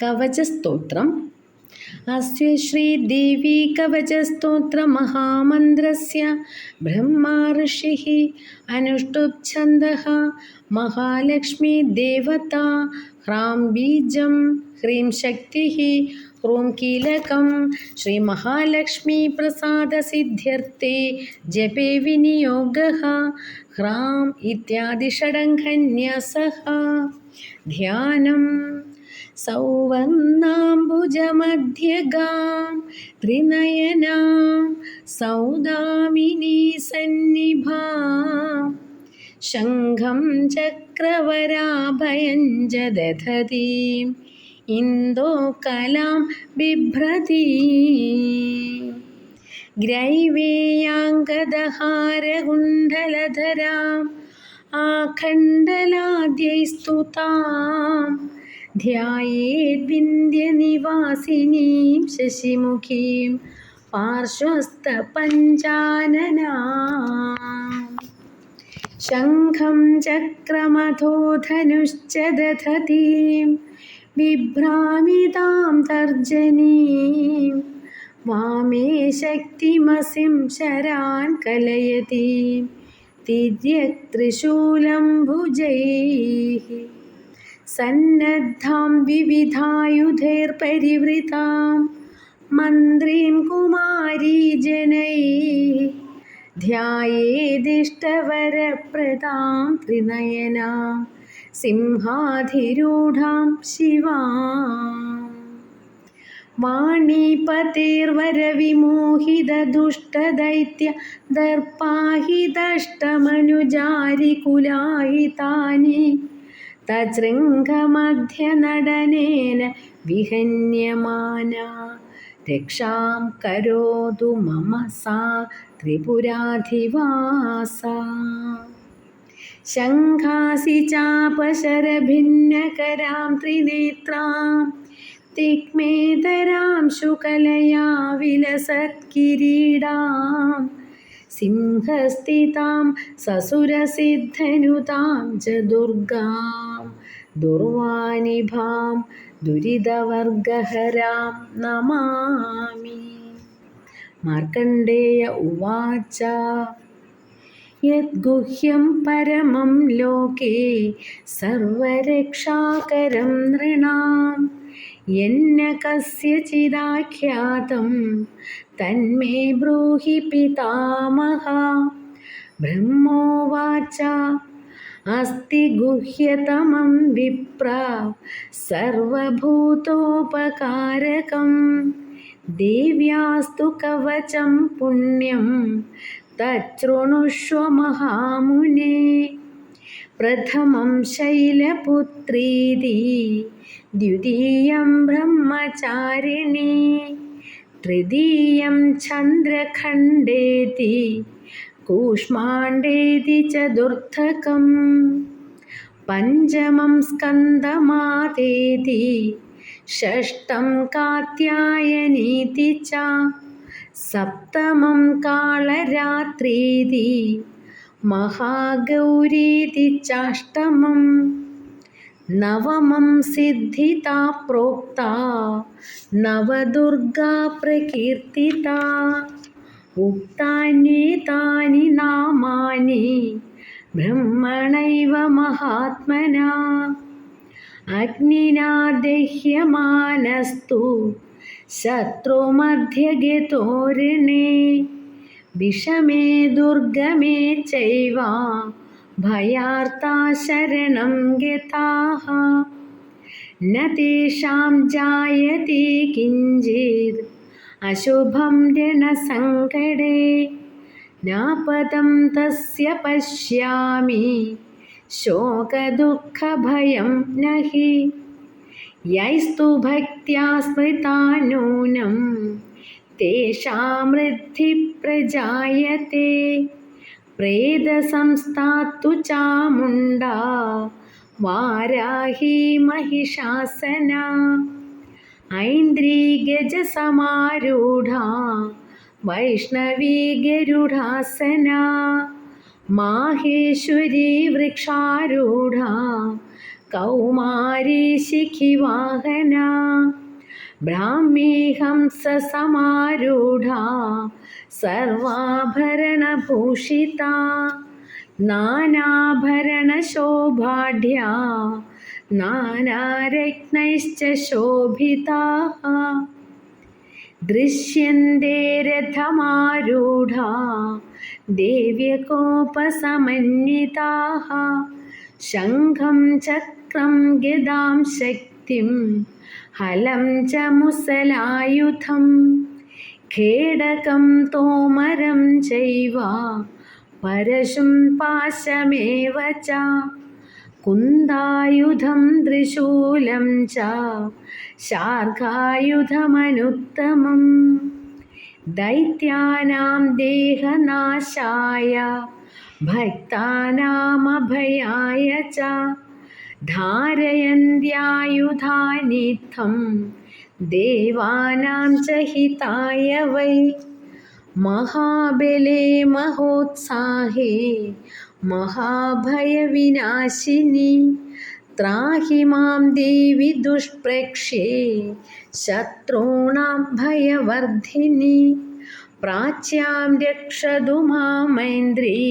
कवचस्तोत्रम् अस्य श्रीदेवी कवचस्तोत्रमहामन्त्रस्य ब्रह्मा ऋषिः अनुष्टुप्छन्दः महालक्ष्मीदेवता ह्रां बीजं ह्रीं शक्तिः ह्रूं कीलकं श्रीमहालक्ष्मीप्रसादसिद्ध्यर्थे जपे विनियोगः ह्राम् इत्यादिषडङ्घन्यासः ध्यानम् സൗവർണാംബുജമധ്യഗാം ത്രിനയനാം സൗദാമിനീ സന്നിഭാം. ശംഖം ചക്രവരാഭയഞ്ച ദധതീം ഇന്തോ കലാം ബിഭ്രതി. ഗ്രൈവേയാംഗദഹാരകുണ്ഡലധരാം ആഖണ്ഡലാദ്യൈസ്തുതാം. ध्यायेद्विन्द्यनिवासिनीं शशिमुखीं पार्श्वस्थपञ्चानना शङ्खं चक्रमथो धनुश्च दधतीं बिभ्रामितां तर्जनीं वामे शक्तिमसिं शरान् कलयतीं तिर्यक्त्रिशूलं भुजैः സന്നദ്ധാം വിവിധായുധൈർപരിവൃതാം. മന്ത്രീം കുമാരീ ജനൈ ധ്യായേദിഷ്ടവരപ്രദാം ത്രിനയനാം. സിംഹാധിരൂഢാം ശിവാം. വാണീപതേർവരവിമോഹിതദുഷ്ടദൈത്യ ദർപ്പാഹിതഷ്ടമനുജാരികുലാഹിതാനി तजृङ्गमध्यनडनेन विहन्यमाना। रक्षां करोतु मम सा त्रिपुराधिवासा। शङ्खासि चापशरभिन्नकरां त्रिनेत्रां तिक्मेतरां शुकलया विलसत्किरीडाम्। സിംഹസ്ഥിതാം സസുരസിദ്ധനുതാം ച ദുർഗാം ദുർവാനിഭാം ദുരിതവർഗഹരാം നമാമി. മാർക്കണ്ഡേയ ഉവാച. യദ്ഗുഹ്യം പരമം ലോകേ സർവരക്ഷാകരം നൃണാം. यन्न कस्यचिदाख्यातं तन्मे ब्रूहि पितामह ब्रह्मोवाच अस्ति गुह्यतमं विप्रा सर्वभूतोपकारकं देव्यास्तु कवचं पुण्यं तच्छृणुष्व महामुने प्रथमं शैलपुत्रीति द्वितीयं ब्रह्मचारिणी तृतीयं चन्द्रखण्डेति कूष्माण्डेति चतुर्थकम् पञ्चमं स्कन्दमातेति षष्ठं कात्यायनीति च सप्तमं कालरात्रीति महागौरीति चाष्टमम् नवमं सिद्धिता प्रोक्ता नवदुर्गा प्रकीर्तिता उक्तान्येतानि नामानि ब्रह्मणैव महात्मना अग्निना दह्यमानस्तु शत्रुमध्यगतोरिणे विषमे दुर्गमे चैव भयार्ता शरणं गताः। न तेषां जायते किञ्चित् अशुभं रणसङ्कटे नापदं तस्य पश्यामि, शोकदुःखभयं न हि यैस्तु भक्त्या स्मृता नूनं तेषां वृद्धिप्रजायते प्रेदसंस्थातु चामुण्डा वाराही महिषासना ऐन्द्रीगजसमारूढा वैष्णवी गरुडासना माहेश्वरी वृक्षारूढा കൗമാരീ ശിഖിവാഹന ब्राह्मीहंससमारूढा सर्वाभरणभूषिता नानाभरणशोभाढ्या नानारत्नैश्च शोभिताः। दृश्यन्ते रथमारूढा देव्यकोपसमन्विताः। शङ्खं चक्रं गदां शक्तिं ഹലം ച മുസലായുധം ഖേടകം തോമരം ചൈവ പരശും പാശമേവ ച. കുന്തായുധം ത്രിശൂലം ച. ശാർഘായുധമനുത്തമം ദൈത്യാനാം ദേഹനാശായ. ഭക്താനാമഭയായ ച. धारयन्त्यायुधानित्थं देवानां च हिताय वै महाबले महोत्साहे महाभयविनाशिनि त्राहि मां देवि दुष्प्रक्ष्ये शत्रूणां भयवर्धिनि प्राच्यां रक्षतु मामैन्द्री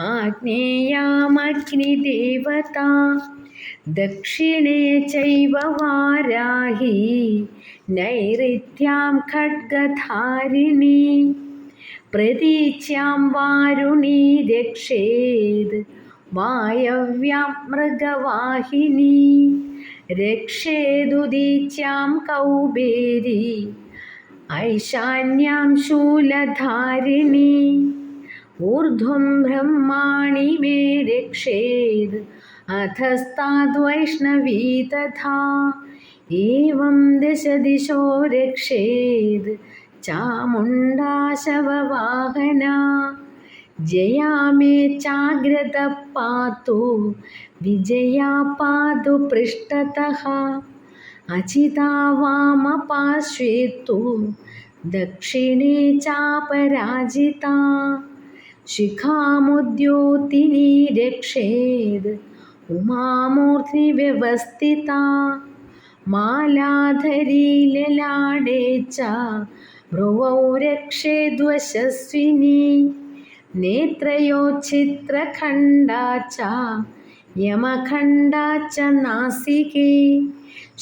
आज्ञेयामग्निदेवता ദക്ഷിണേ ചൈവ വാരാഹി നൈഋത്യാം ഖഡ്ഗധാരിണി. പ്രതീച്യാം വാരുണി രക്ഷേത് വായവ്യാം മൃഗവാഹിനി. രക്ഷേതുദീച്യാം കൗബേരി ഐശാന്യാം ശൂലധാരിണി. ഊർധ്വം ബ്രഹ്മാണി മേ രക്ഷേത് അധസ്താദ്വൈഷ്ണവീ തഥാ ഏവം ദശ ദിശോ രക്ഷേത് ചാമുണ്ടാശവവാഹന ജയാ മേ ചാഗ്രത പാതു വിജയാ പാതു പൃഷ്ഠതഃ അചിതാ വാമപാർശ്വേത്തു ദക്ഷിണേ ചാപരാജിത ശിഖാമുദ്യോതിനീ രക്ഷേത് ഉമാമൂർത്തി വ്യവസ്ഥിത മാലാധരീലലാടേച്ച ഭ്രുവൗ രക്ഷേദ്വശസ്വിനി നേത്രയോച്ഛിത്രഖണ്ഡാച്ച യമഖണ്ഡാച്ച നാസികേ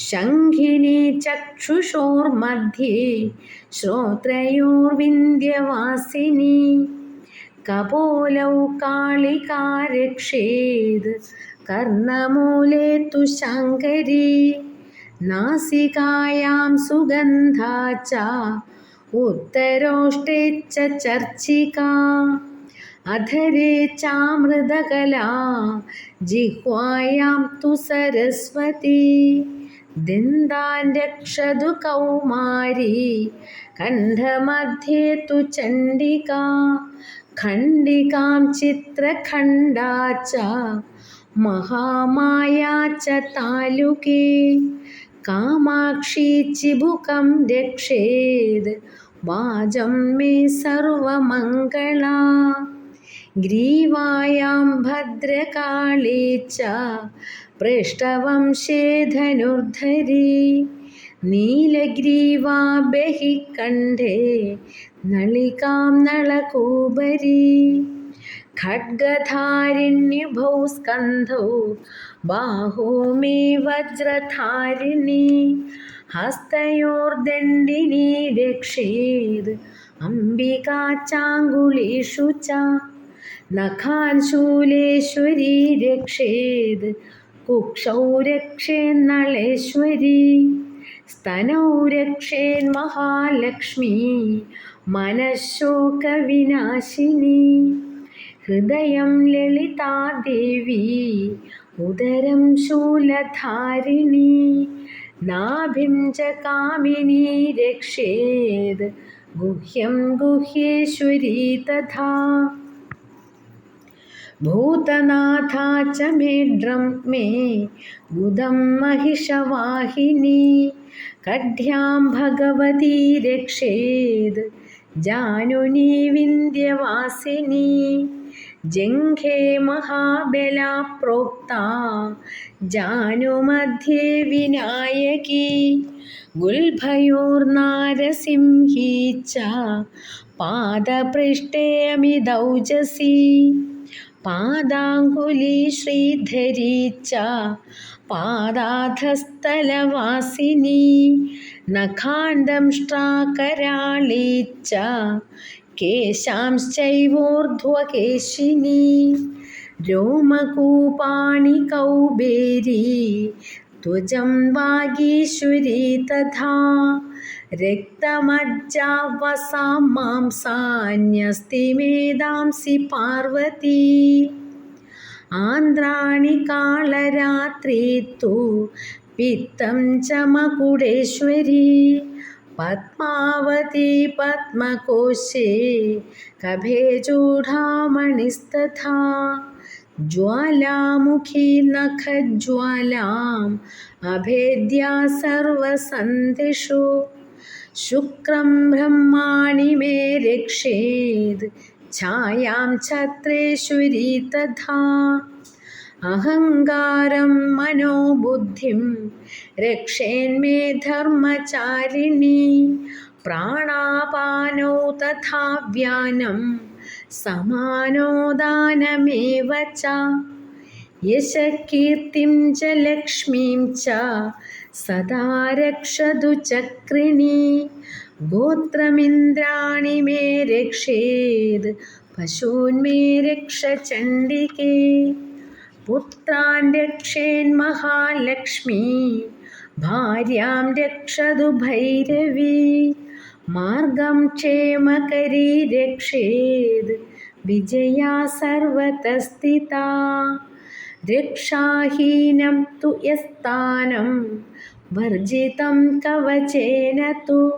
ശംഖിനി ചക്ഷുഷോർമധ്യേ ശ്രോത്രയോർവിന്ദ്യവാസിനി കപോലൗ കാളികാരക്ഷേത് കർണമൂലേ തുശങ്കരി നാസികായാം സുഗന്ധാച്ച ഉത്തരോഷ്ടേ ചർച്ചിക. അധരേ ചാമൃതകലാ ജിഹ്വായാം തു സരസ്വതി. ദിന്താൻ രക്ഷതു കൗമാരി കണ്ഠമധ്യേ തു ചണ്ഡിക. ഖണ്ഡികാം ചിത്രഖണ്ഡാച്ച മഹാമായാച്ച താലുകേ കാമാക്ഷി ചിബുകം രക്ഷേത് വാജം മേ സർവമംഗള. ഗ്രീവായാം ഭദ്രകാളീ ച പൃഷ്ടവംശേ ധനുർധരി നീലഗ്രീവാ ബഹിക്കണ്ഠേ നളികാം നളകൂപരി. खड्गधारिण्युभौ स्कन्धौ बाहो मे वज्रधारिणी हस्तयोर्दण्डिनी रक्षेद् अम्बिका चाङ्गुलेषु च नखान् शूलेश्वरी रक्षेद् कुक्षौ रक्षेन्नळेश्वरी स्तनौ रक्षेन्महालक्ष्मी मनःशोकविनाशिनी हृदय ललिता देवी ഉദരം शूलधारिणी നാഭിം च कामिनी രക്ഷേത് ഗുഹ്യം गुह्येश्वरी तथा। भूतनाथा च मेढ्रं मे गुदं महिषवाहिनी, कढ्यां भगवती रक्षेद्, जानुनी विन्द्यवासिनी। ജംഘേ മഹാബല പ്രോക്ത ജാനുമധ്യേ വിനായകി ഗുൽഭയോർനാരസിംഹീ ച പാദപൃഷ്ടേ അമിതൗജസി പാദാങ്കുലി ശ്രീധരി ച പാദാധസ്ഥലവാസിനി നഖാന്തം ശ്രാകരാളി ച केशांश्चैवोर्ध्वकेशिनी। रोमकूपाणि कौबेरी त्वजं वागीश्वरी तथा रक्तमज्जा वसां मांसान्यस्ति मेदांसि पार्वती। आन्द्राणि कालरात्रि तु पित्तं च मकुडेश्वरी। पद्मावती पद्मकोशे कभेजूढामणिस्तथा। ज्वालामुखी नखज्वालाम् अभेद्या सर्वसन्धिषु। शुक्रं ब्रह्माणि मे रक्षेद्। छायां छत्रेश्वरी तथा അഹങ്കാരം മനോബുദ്ധിം. രക്ഷേന്മേ ധർമ്മചാരിണി. പ്രാണാപാനോ തഥാ വ്യാനം. സമാനോദാനമേവ ച. യശകീർത്തിം ച ലക്ഷ്മീം ച. സദാ രക്ഷതു ചക്രിണി. ഗോത്രമിന്ദ്രാണി മേ രക്ഷേത്. പശൂന്മേ രക്ഷ ചണ്ഡികേ. പുത്രാൻ രക്ഷേൻ മഹാലക്ഷ്മി ഭാര്യാം രക്ഷതു ഭൈരവി. മാർഗം ക്ഷേമകരീ രക്ഷേത് വിജയാ സർവതസ്ഥിത. രക്ഷാഹീനം തു യസ്ഥാനം വർജിതം കവചേന തു.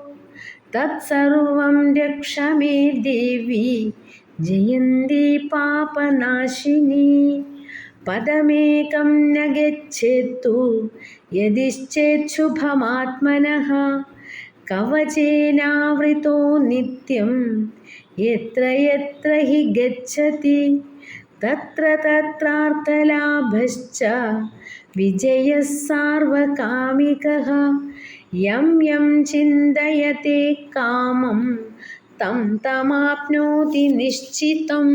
തത്സർവം രക്ഷ മേ ദേവി ജയന്തി പാപനാശിനി. പദമേകം ന ഗച്ഛേത്തു യതിശ്ചേച്ഛുഭമാത്മനഃ കവചേനാവൃതോ നിത്യം. എത്ര എത്ര ഹി ഗച്ഛതി. തത്ര തത്രാർത്ഥലാഭശ്ച. വിജയ സാർവകാമിക യം യം ചിന്തയത്തെ കാമം. തം തമാപ്നോതി നിശ്ചിതം.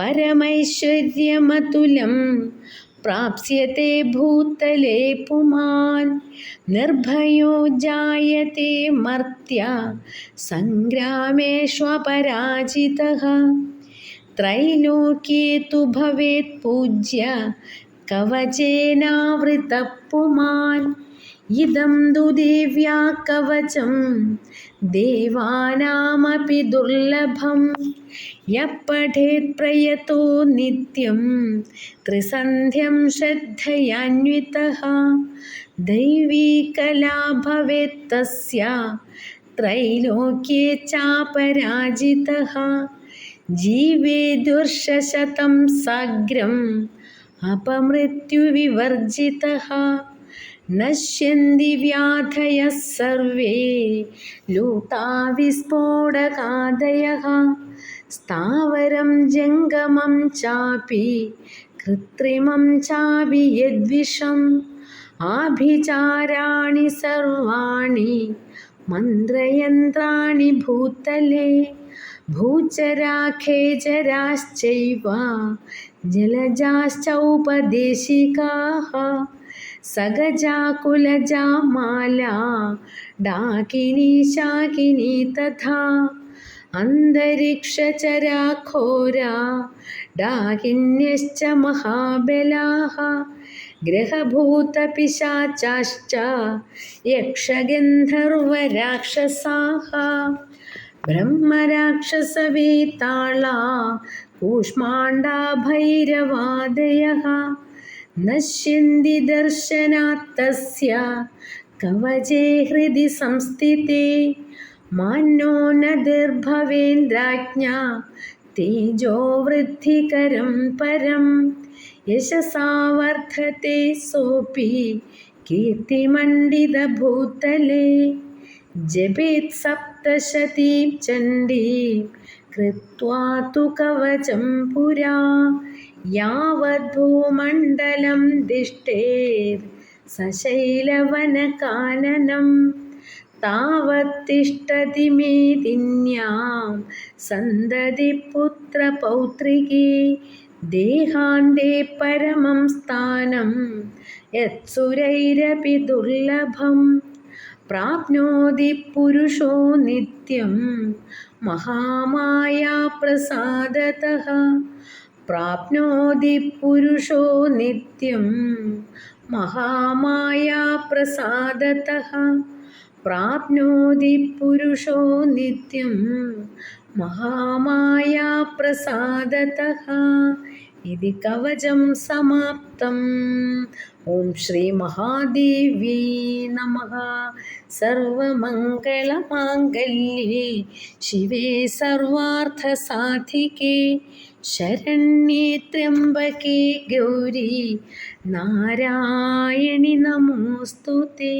परमैश्वर्यमतुलं प्राप्स्यते भूतले पुमान् निर्भयो जायते मर्त्य सङ्ग्रामेष्वपराजितः त्रैलोक्ये तु भवेत् पूज्य कवचेनावृतः पुमान्। इदं तु देव्या कवचं, देवानामपि दुर्लभं। यः पठेत् प्रयतो नित्यं, त्रिसन्ध्यं श्रद्धयान्वितः। दैवी कला भवेत् तस्य, त्रैलोक्ये चापराजितः। जीवे दुर्शशतं साग्रम् अपमृत्युविवर्जितः। नश्यन्ति व्याधयः सर्वे लूता विस्फोटकादयः स्थावरं जङ्गमं चापि कृत्रिमं चापि यद्विषम् आभिचाराणि सर्वाणि मन्त्रयन्त्राणि भूतले भूचराखेचराश्चैव जलजाश्चौपदेशिकाः సగజా కులజా మాలా డాకిని శాకిని తథా అంతరిక్షచరా ఘోరా డాకిన్యశ్చ మహాబలాః గ్రహభూతపిశాచాశ్చ యక్షగంధర్వరాక్షసాः ब्रह्मराक्षसवेताला कूष्माण्डा भैरवादयः नश्यन्ति दर्शनात् तस्य कवचे हृदि संस्थिते मान्यो नदिर्भवेन्द्राज्ञा तेजो वृद्धिकरं परं यशसा वर्धते सोऽपि कीर्तिमण्डितभूतले जपेत् सप्तशतीं चण्डीं कृत्वा तु कवचं पुरा यावद्भूमण्डलं दिष्टेर्सशैलवनकाननं तावत्तिष्ठति मेदिन्यां सन्ददि पुत्रपौत्रिके देहान्ते परमं स्थानं यत्सुरैरपि दुर्लभं प्राप्नोति पुरुषो नित्यं महामायाप्रसादतः പ്രാപ്നോതി പുരുഷോ നിത്യം മഹാമായാപ്രസാദത പ്രാപ്നോതി പുരുഷോ നിത്യം മഹാമായാപ്രസാദത ഇതി കവചം സമാപ്തം. ഓം ശ്രീ മഹാദേവി നമ. സർവമംഗളമാംഗല്യേ. ശിവേ സർവാർത്ഥസാധികേ. ശരണ്യേ ത്രയംബകേ ഗൗരി നാരായണി നമോസ്തുതേ തേ